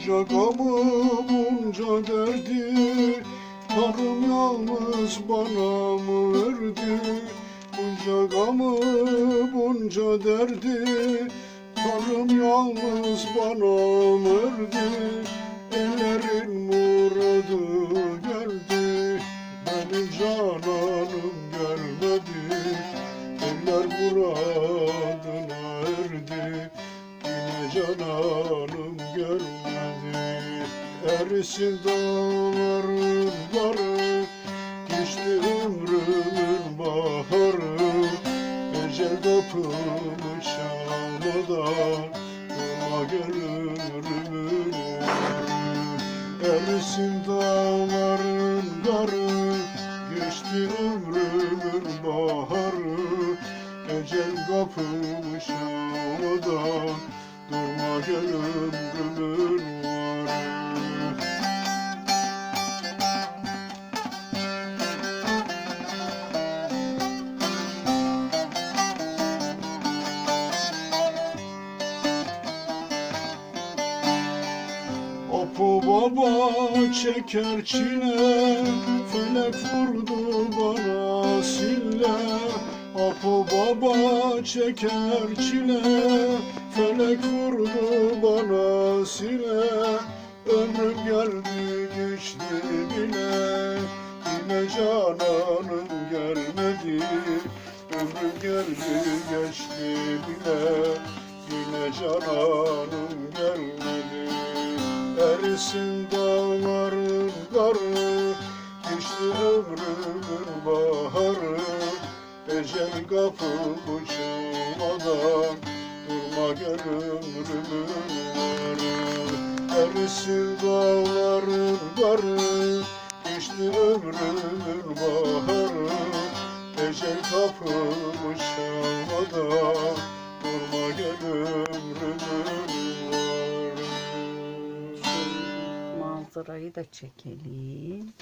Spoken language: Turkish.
Bunca gamı bunca derdi Tanrım yalnız bana mı verdi? Bunca gamı bunca derdi Tanrım yalnız bana mı verdi? Ellerin muradı geldi Benim cananım gelmedi. Eller muradına erdi cananım gelmedi Erisin dağların barı Geçti ömrümün baharı. Ecel kapımı çalmadan Durma gel ömrümün Erisin dağların garı Geçti ömrümün baharı. Ecel kapımı çalmadan Durma gel ömrümün varı Apo baba çeker çile Felek vurdu bana sille Apo baba çeker çile Felek vurdu bana sile. Ömrüm geldi geçti bile. Yine cananım gelmedi. Ömrüm geldi geçti bile. Yine cananım gelmedi. Erisin dağların garı Geçti ömrümün baharı. Ecel kapımı çalmadan Durma gel ömrümün varı Erisin dağların garı Geçti ömrümün baharı. Ecel kapımı çalmadan Durma gel ömrümün varı Manzarayı da çekelim.